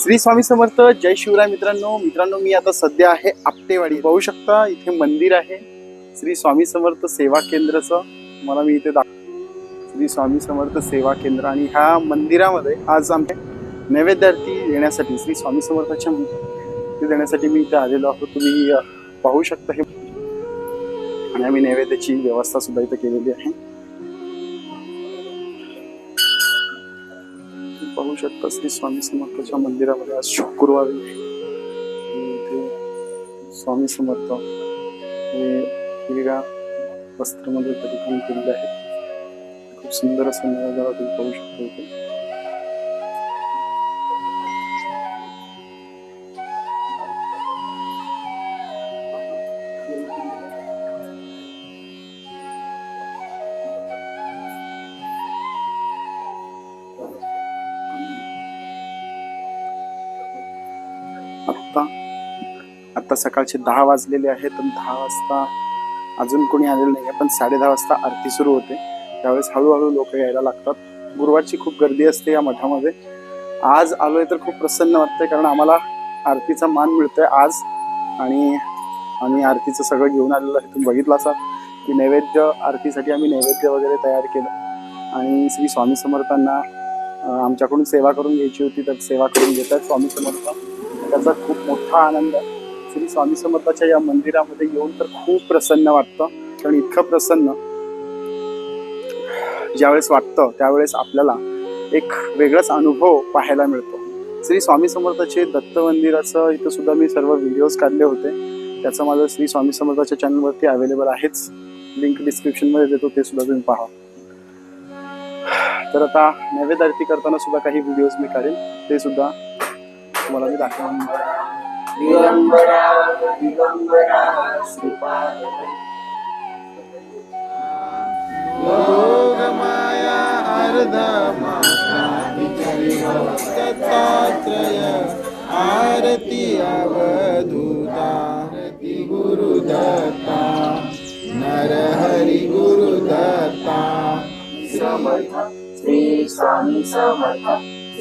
श्री स्वामी समर्थ जय शिवराय मित्रांनो. मित्रांनो मी आता सध्या आहे आपटेवाडी. पाहू शकता इथे मंदिर आहे. श्री स्वामी समर्थ सेवा केंद्रचं. मला मी इथे दाख श्री स्वामी समर्थ सेवा केंद्र आणि ह्या मंदिरामध्ये आज आमच्या नैवेद्यार्थी देण्यासाठी श्री स्वामी समर्थाच्या ते देण्यासाठी मी इथे आलेलो आहोत. तुम्ही पाहू शकता हे. आणि आम्ही नैवेद्याची व्यवस्था सुद्धा इथे केलेली आहे. पाहू शकता. श्री स्वामी समर्थाच्या मंदिरामध्ये आज शुक्रवारी स्वामी समर्थ हे हिरव्या वस्त्रामध्ये परिधान केलेले आहे खूप सुंदर असं नजारा तुम्ही पाहू शकता होता आत्ता सकाळचे दहा वाजलेले आहेत आणि दहा वाजता अजून कोणी आलेलं नाही आहे पण साडे दहा वाजता आरती सुरू होते. त्यावेळेस हळूहळू लोक यायला लागतात. गुरुवारची खूप गर्दी असते या मठामध्ये. आज आलोय तर खूप प्रसन्न वाटतंय कारण आम्हाला आरतीचा मान मिळतोय आज. आणि आम्ही आरतीचं सगळं घेऊन आलेलं आहे. तुम्ही बघितलं असाल की नैवेद्य आरतीसाठी आम्ही नैवेद्य वगैरे तयार केलं. आणि श्री स्वामी समर्थांना आमच्याकडून सेवा करून घ्यायची होती तर सेवा करून घेतात स्वामी समर्थ. त्याचा खूप मोठा आनंद श्री स्वामी समर्थाच्या या मंदिरामध्ये येऊन तर खूप प्रसन्न वाटतं. कारण इतकं प्रसन्न ज्यावेळेस वाटतं त्यावेळेस आपल्याला एक वेगळाच अनुभव पाहायला मिळतो. श्री स्वामी समर्थाचे दत्त मंदिराचं इथं सुद्धा मी सर्व व्हिडिओज काढले होते. त्याचं माझं श्री स्वामी समर्थाच्या चॅनलवरती अवेलेबल आहेच. लिंक डिस्क्रिप्शनमध्ये देतो ते सुद्धा तुम्ही पहा. तर आता नैवेद्य आरती करताना सुद्धा काही व्हिडिओज मी काढेल ते सुद्धा तुम्हाला मी दाखवून दिगंबरा दिगंबरा श्रीपाद योगमाया अर्धमात्रय आरती अवधूता आरती गुरुदत्ता नरहरि गुरुदत्ता समर्थ श्री स्वामी समर्थ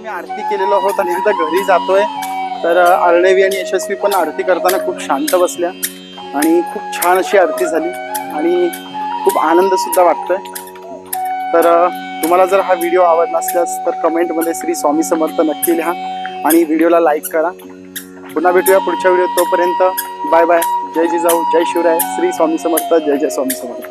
आम्ही आरती केलेलो आहोत आणि आता घरी जातोय. तर अर्णवी आणि यशस्वी पण आरती करताना खूप शांत बसल्या आणि खूप छान अशी आरती झाली आणि खूप आनंद सुद्धा वाटतोय. तर तुम्हाला जर हा व्हिडिओ आवडला असल्यास तर कमेंटमध्ये श्री स्वामी समर्थ नक्की लिहा आणि व्हिडिओला लाईक करा. पुन्हा भेटूया पुढच्या व्हिडिओ तोपर्यंत. Bye bye. जय जिजाऊ. जय शिवराय. श्री स्वामी समर्थ. जय जय स्वामी समर्थ.